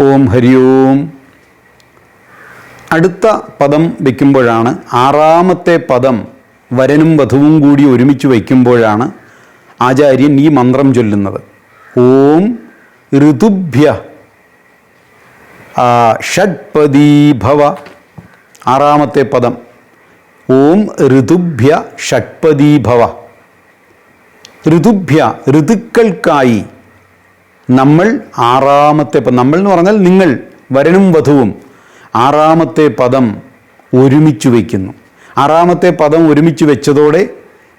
ഓം ഹരി ഓം. അടുത്ത പദം വയ്ക്കുമ്പോഴാണ് ആറാമത്തെ പദം വരനും വധുവും കൂടി ഒരുമിച്ച് വയ്ക്കുമ്പോഴാണ് ആചാര്യൻ ഈ മന്ത്രം ചൊല്ലുന്നത്. ഓം ഋതുഭ്യ ഷഡ്പദീഭവ ആറാമത്തെ പദം. ഓം ഋതുഭ്യ ഷഡ്പദീഭവ ഋതുഭ്യ ഋതുക്കൾക്കായി നമ്മൾ ആറാമത്തെ നമ്മൾ എന്ന് പറഞ്ഞാൽ നിങ്ങൾ വരനും വധുവും ആറാമത്തെ പദം ഒരുമിച്ച് വയ്ക്കുന്നു. ആറാമത്തെ പദം ഒരുമിച്ച് വെച്ചതോടെ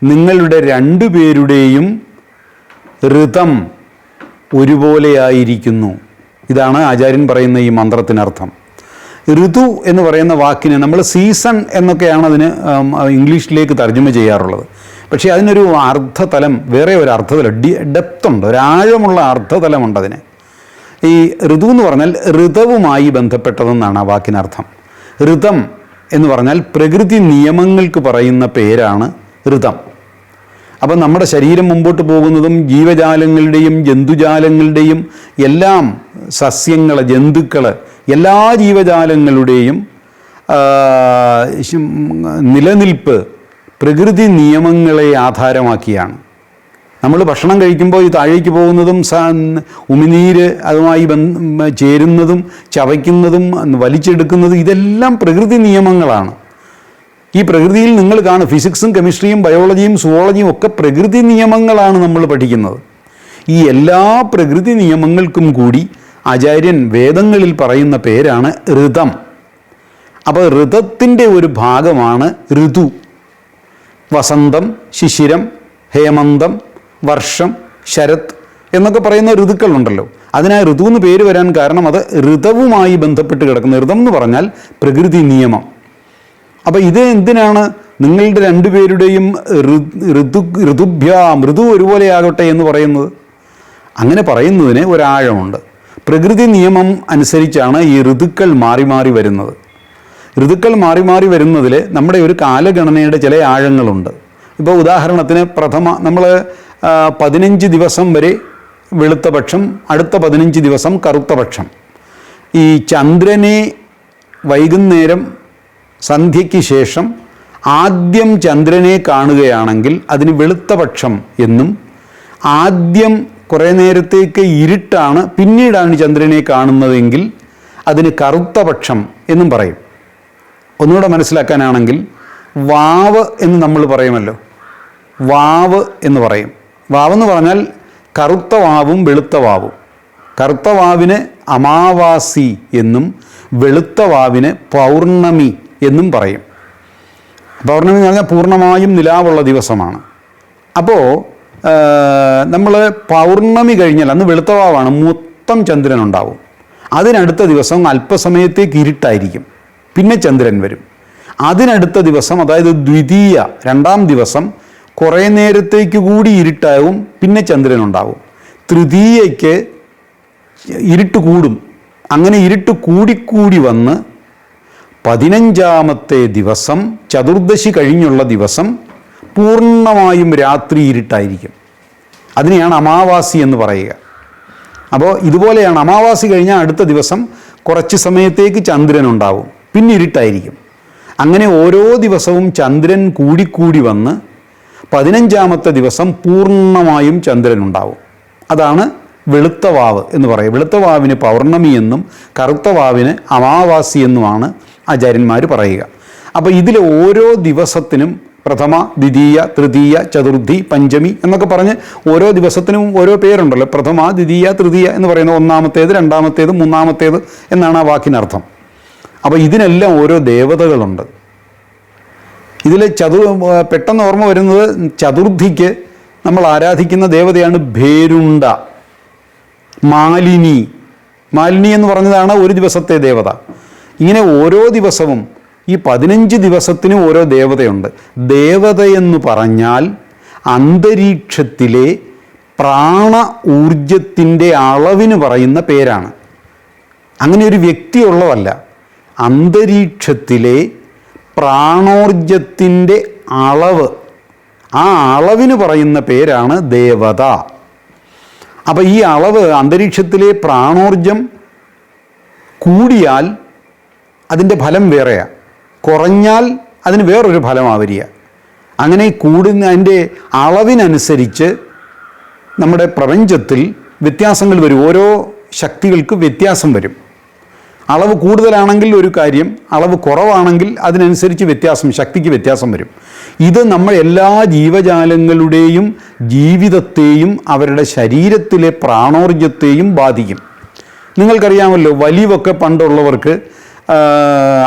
നിങ്ങളുടെ രണ്ടു പേരുടെയും ഋതം ഒരുപോലെയായിരിക്കുന്നു ഇതാണ് ആചാര്യൻ പറയുന്ന ഈ മന്ത്രത്തിനർത്ഥം. ഋതു എന്ന് പറയുന്ന വാക്കിന് നമ്മൾ സീസൺ എന്നൊക്കെയാണ് അതിന് ഇംഗ്ലീഷിലേക്ക് തർജമ ചെയ്യാറുള്ളത്. പക്ഷേ അതിനൊരു അർത്ഥതലം വേറെ ഒരു അർത്ഥതലം ഡി ഡെപ്തുണ്ട് ഒരാഴമുള്ള അർത്ഥതലമുണ്ട് അതിന് ഈ ഋതു എന്ന് പറഞ്ഞാൽ ഋതവുമായി ബന്ധപ്പെട്ടതെന്നാണ് ആ വാക്കിനർത്ഥം. ഋതം എന്ന് പറഞ്ഞാൽ പ്രകൃതി നിയമങ്ങൾക്ക് പറയുന്ന പേരാണ് ഋതം. അപ്പം നമ്മുടെ ശരീരം മുമ്പോട്ട് പോകുന്നതും ജീവജാലങ്ങളുടെയും ജന്തുജാലങ്ങളുടെയും എല്ലാം സസ്യങ്ങൾ ജന്തുക്കൾ എല്ലാ ജീവജാലങ്ങളുടെയും നിലനിൽപ്പ് പ്രകൃതി നിയമങ്ങളെ ആധാരമാക്കിയാണ്. നമ്മൾ ഭക്ഷണം കഴിക്കുമ്പോൾ ഈ താഴേക്ക് പോകുന്നതും ഉമിനീര് അതുമായി ചേരുന്നതും ചവയ്ക്കുന്നതും വലിച്ചെടുക്കുന്നതും ഇതെല്ലാം പ്രകൃതി നിയമങ്ങളാണ്. ഈ പ്രകൃതിയിൽ നിങ്ങൾ കാണും ഫിസിക്സും കെമിസ്ട്രിയും ബയോളജിയും സുവോളജിയും ഒക്കെ പ്രകൃതി നിയമങ്ങളാണ് നമ്മൾ പഠിക്കുന്നത്. ഈ എല്ലാ പ്രകൃതി നിയമങ്ങൾക്കും കൂടി ആചാര്യൻ വേദങ്ങളിൽ പറയുന്ന പേരാണ് ഋതം. അപ്പോൾ ഋതത്തിന്റെ ഒരു ഭാഗമാണ് ഋതു. വസന്തം ശിശിരം ഹേമന്തം വർഷം ശരത് എന്നൊക്കെ പറയുന്ന ഋതുക്കളുണ്ടല്ലോ. അതിനാ ഋതു എന്ന് പേര് വരാൻ കാരണം അത് ഋതവുമായി ബന്ധപ്പെട്ട് കിടക്കുന്ന ഋതം എന്ന് പറഞ്ഞാൽ പ്രകൃതി നിയമം. അപ്പോൾ ഇത് എന്തിനാണ് നിങ്ങളുടെ രണ്ടുപേരുടെയും പേരുടെയും ഋതു ഋതുഭ്യാം ഋതു ഒരുപോലെയാകട്ടെ എന്ന് പറയുന്നത്? അങ്ങനെ പറയുന്നതിന് ഒരാഴമുണ്ട്. പ്രകൃതി നിയമം അനുസരിച്ചാണ് ഈ ഋതുക്കൾ മാറി മാറി വരുന്നത്. ഋതുക്കൾ മാറി മാറി വരുന്നതിൽ നമ്മുടെ ഒരു കാലഗണനയുടെ ചില ആഴങ്ങളുണ്ട്. ഇപ്പോൾ ഉദാഹരണത്തിന് പ്രഥമ നമ്മൾ പതിനഞ്ച് ദിവസം വരെ വെളുത്ത പക്ഷം അടുത്ത പതിനഞ്ച് ദിവസം കറുത്ത പക്ഷം. ഈ ചന്ദ്രനെ വൈകുന്നേരം സന്ധ്യയ്ക്ക് ശേഷം ആദ്യം ചന്ദ്രനെ കാണുകയാണെങ്കിൽ അതിന് വെളുത്ത പക്ഷം എന്നും ആദ്യം കുറേ നേരത്തേക്ക് ഇരുട്ടാണ് പിന്നീടാണ് ചന്ദ്രനെ കാണുന്നതെങ്കിൽ അതിന് കറുത്ത പക്ഷം എന്നും പറയും. ഒന്നുകൂടെ മനസ്സിലാക്കാനാണെങ്കിൽ വാവ് എന്ന് നമ്മൾ പറയുമല്ലോ. വാവ് എന്ന് പറയും. വാവെന്ന് പറഞ്ഞാൽ കറുത്ത വാവും വെളുത്ത വാവും. കറുത്ത വാവിന് അമാവാസി എന്നും വെളുത്ത വാവിന് പൗർണമി എന്നും പറയും. പൗർണമി എന്ന് പറഞ്ഞാൽ പൂർണമായും നിലാവുള്ള ദിവസമാണ്. അപ്പോൾ നമ്മൾ പൗർണമി കഴിഞ്ഞാൽ അന്ന് വെളുത്ത വാവാണ് മൊത്തം ചന്ദ്രനുണ്ടാവും. അതിനടുത്ത ദിവസം അല്പസമയത്തേക്ക് ഇരുട്ടായിരിക്കും. പിന്നെ ചന്ദ്രൻ വരും. അതിനടുത്ത ദിവസം അതായത് ദ്വിതീയ രണ്ടാം ദിവസം കുറേ നേരത്തേക്ക് കൂടി ഇരുട്ടാവും പിന്നെ ചന്ദ്രൻ ഉണ്ടാവും. തൃതീയയ്ക്ക് ഇരുട്ട് കൂടും. അങ്ങനെ ഇരുട്ട് കൂടിക്കൂടി വന്ന് പതിനഞ്ചാമത്തെ ദിവസം ചതുർദശി കഴിഞ്ഞുള്ള ദിവസം പൂർണമായും രാത്രി ഇരുട്ടായിരിക്കും. അതിനെയാണ് അമാവാസി എന്ന് പറയുക. അപ്പോൾ ഇതുപോലെയാണ് അമാവാസി കഴിഞ്ഞാൽ അടുത്ത ദിവസം കുറച്ച് സമയത്തേക്ക് ചന്ദ്രൻ ഉണ്ടാവും. പിന്നെ ഇരുട്ടായിരിക്കും അങ്ങനെ ഓരോ ദിവസവും ചന്ദ്രൻ കൂടിക്കൂടി വന്ന് പതിനഞ്ചാമത്തെ ദിവസം പൂർണമായും ചന്ദ്രൻ ഉണ്ടാവും അതാണ് വെളുത്ത വാവ് എന്ന് പറയും വെളുത്ത വാവിന് പൗർണമി എന്നും കറുത്ത വാവിന് അമാവാസി എന്നുമാണ് ആചാര്യന്മാർ പറയുക. അപ്പോൾ ഇതിലെ ഓരോ ദിവസത്തിനും പ്രഥമ ദ്വിതീയ തൃതീയ ചതുർഥി പഞ്ചമി എന്നൊക്കെ പറഞ്ഞ് ഓരോ ദിവസത്തിനും ഓരോ പേരുണ്ടല്ലോ. പ്രഥമ ദ്വിതീയ തൃതീയ എന്ന് പറയുന്ന ഒന്നാമത്തേത് രണ്ടാമത്തേത് മൂന്നാമത്തേത് എന്നാണ് ആ വാക്കിനർത്ഥം. അപ്പോൾ ഇതിനെല്ലാം ഓരോ ദേവതകളുണ്ട്. ഇതിൽ ചതു പെട്ടെന്ന് ഓർമ്മ വരുന്നത് ചതുർത്ഥിക്ക് നമ്മൾ ആരാധിക്കുന്ന ദേവതയാണ് ഭേരുണ്ട മാലിനി. മാലിനി എന്ന് പറഞ്ഞതാണ് ഒരു ദിവസത്തെ ദേവത. ഇങ്ങനെ ഓരോ ദിവസവും ഈ പതിനഞ്ച് ദിവസത്തിനും ഓരോ ദേവതയുണ്ട്. ദേവതയെന്ന് പറഞ്ഞാൽ അന്തരീക്ഷത്തിലെ പ്രാണ ഊർജത്തിന്റെ അളവിന് പറയുന്ന പേരാണ്. അങ്ങനെ ഒരു വ്യക്തിയുള്ളതല്ല. അന്തരീക്ഷത്തിലെ പ്രാണോർജത്തിന്റെ അളവ്. ആ അളവിന് പറയുന്ന പേരാണ് ദേവത. അപ്പോൾ ഈ അളവ് അന്തരീക്ഷത്തിലെ പ്രാണോർജം കൂടിയാൽ അതിന്റെ ഫലം വേറെയാണ് കുറഞ്ഞാൽ അതിന് വേറൊരു ഫലമാണ് വരിക അങ്ങനെ കൂടുന്ന അതിന്റെ അളവിനനുസരിച്ച് നമ്മുടെ പ്രപഞ്ചത്തിൽ വ്യത്യാസങ്ങൾ വരും. ഓരോ ശക്തികൾക്ക് വ്യത്യാസം വരും. അളവ് കൂടുതലാണെങ്കിൽ ഒരു കാര്യം അളവ് കുറവാണെങ്കിൽ അതിനനുസരിച്ച് വ്യത്യാസം ശക്തിക്ക് വ്യത്യാസം വരും. ഇത് നമ്മൾ എല്ലാ ജീവജാലങ്ങളുടെയും ജീവിതത്തെയും അവരുടെ ശരീരത്തിലെ പ്രാണോർജത്തെയും ബാധിക്കും. നിങ്ങൾക്കറിയാമല്ലോ വലിവൊക്കെ പണ്ടുള്ളവർക്ക്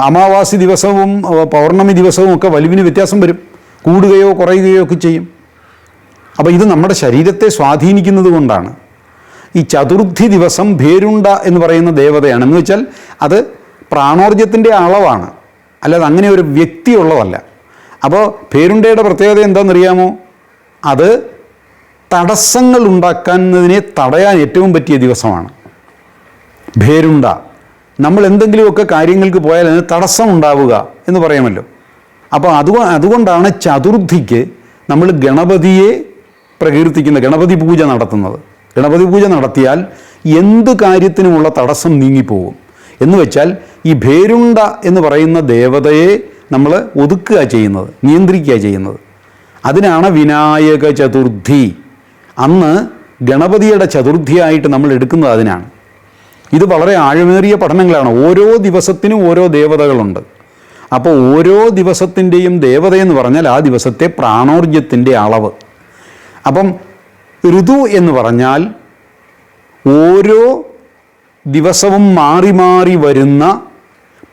അമാവാസി ദിവസവും പൗർണമി ദിവസവും ഒക്കെ വലിവിന് വ്യത്യാസം വരും. കൂടുകയോ കുറയുകയോ ഒക്കെ ചെയ്യും. അപ്പോൾ ഇത് നമ്മുടെ ശരീരത്തെ സ്വാധീനിക്കുന്നത് കൊണ്ടാണ്. ഈ ചതുർത്ഥി ദിവസം ഭേരുണ്ട എന്ന് പറയുന്ന ദേവതയാണ്. എന്ന് വെച്ചാൽ അത് പ്രാണോർജത്തിന്റെ അളവാണ്. അല്ലാതെ അങ്ങനെ ഒരു വ്യക്തിയുള്ളതല്ല. അപ്പോൾ ഭേരുണ്ടയുടെ പ്രത്യേകത എന്താണെന്നറിയാമോ? അത് തടസ്സങ്ങൾ ഉണ്ടാക്കുന്നതിനെ തടയാൻ ഏറ്റവും പറ്റിയ ദിവസമാണ്. ഭേരുണ്ട. നമ്മൾ എന്തെങ്കിലുമൊക്കെ കാര്യങ്ങൾക്ക് പോയാൽ അതിന് തടസ്സം ഉണ്ടാവുക എന്ന് പറയാമല്ലോ. അപ്പോൾ അത് അതുകൊണ്ടാണ് ചതുർത്ഥിക്ക് നമ്മൾ ഗണപതിയെ പ്രകീർത്തിക്കുന്നത് ഗണപതി പൂജ നടത്തുന്നത്. ഗണപതി പൂജ നടത്തിയാൽ എന്ത് കാര്യത്തിനുമുള്ള തടസ്സം നീങ്ങിപ്പോകും എന്ന് വെച്ചാൽ ഈ ഭേരുണ്ട എന്ന് പറയുന്ന ദേവതയെ നമ്മൾ ഒതുക്കുക ചെയ്യുന്നത് നിയന്ത്രിക്കുക ചെയ്യുന്നത്. അതിനാണ് വിനായക ചതുർത്ഥി. അന്ന് ഗണപതിയുടെ ചതുർത്ഥിയായിട്ട് നമ്മൾ എടുക്കുന്നത് അതിനാണ്. ഇത് വളരെ ആഴമേറിയ പഠനങ്ങളാണ്. ഓരോ ദിവസത്തിനും ഓരോ ദേവതകളുണ്ട്. അപ്പോൾ ഓരോ ദിവസത്തിന്റെയും ദേവതയെന്ന് പറഞ്ഞാൽ ആ ദിവസത്തെ പ്രാണോർജ്യത്തിന്റെ അളവ്. അപ്പം ഋതു എന്ന് പറഞ്ഞാൽ ഓരോ ദിവസവും മാറി മാറി വരുന്ന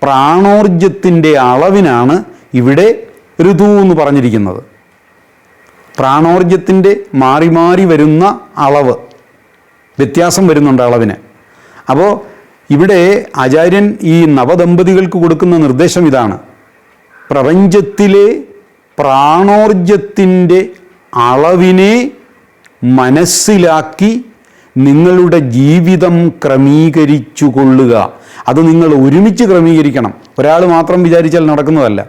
പ്രാണോർജത്തിന്റെ അളവിനാണ് ഇവിടെ ഋതു എന്ന് പറഞ്ഞിരിക്കുന്നത്. പ്രാണോർജത്തിന്റെ മാറി മാറി വരുന്ന അളവ്. വ്യത്യാസം വരുന്നുണ്ട് അളവിന്. അപ്പോൾ ഇവിടെ ആചാര്യൻ ഈ നവദമ്പതികൾക്ക് കൊടുക്കുന്ന നിർദ്ദേശം ഇതാണ്. പ്രപഞ്ചത്തിലെ പ്രാണോർജത്തിന്റെ അളവിനെ മനസ്സിലാക്കി നിങ്ങളുടെ ജീവിതം ക്രമീകരിച്ചു കൊള്ളുക അത് നിങ്ങൾ ഒരുമിച്ച് ക്രമീകരിക്കണം. ഒരാൾ മാത്രം വിചാരിച്ചാൽ നടക്കുന്നതല്ല.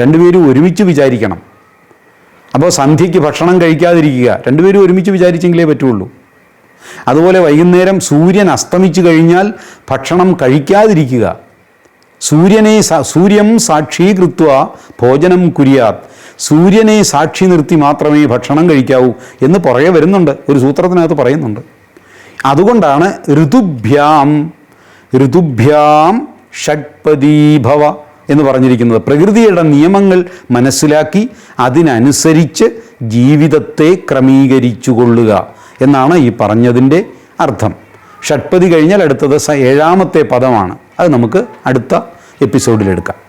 രണ്ടുപേരും ഒരുമിച്ച് വിചാരിക്കണം. അപ്പോൾ സന്ധ്യയ്ക്ക് ഭക്ഷണം കഴിക്കാതിരിക്കുക. രണ്ടുപേരും ഒരുമിച്ച് വിചാരിച്ചെങ്കിലേ പറ്റുള്ളൂ. അതുപോലെ വൈകുന്നേരം സൂര്യൻ അസ്തമിച്ചു കഴിഞ്ഞാൽ ഭക്ഷണം കഴിക്കാതിരിക്കുക. സൂര്യനെ സൂര്യം സാക്ഷീകൃത്വ ഭോജനം കുര്യാത്. സൂര്യനെ സാക്ഷി നിർത്തി മാത്രമേ ഭക്ഷണം കഴിക്കാവൂ എന്ന് പുറകെ വരുന്നുണ്ട്. ഒരു സൂത്രത്തിനകത്ത് പറയുന്നുണ്ട്. അതുകൊണ്ടാണ് ഋതുഭ്യാം ഋതുഭ്യാം ഷഡ്പദീഭവ എന്ന് പറഞ്ഞിരിക്കുന്നത്. പ്രകൃതിയുടെ നിയമങ്ങൾ മനസ്സിലാക്കി അതിനനുസരിച്ച് ജീവിതത്തെ ക്രമീകരിച്ചു കൊള്ളുക എന്നാണ് ഈ പറഞ്ഞതിന്റെ അർത്ഥം. ഷഡ്പതി കഴിഞ്ഞാൽ അടുത്തത് ഏഴാമത്തെ പദമാണ്. അത് നമുക്ക് അടുത്ത എപ്പിസോഡിലെടുക്കാം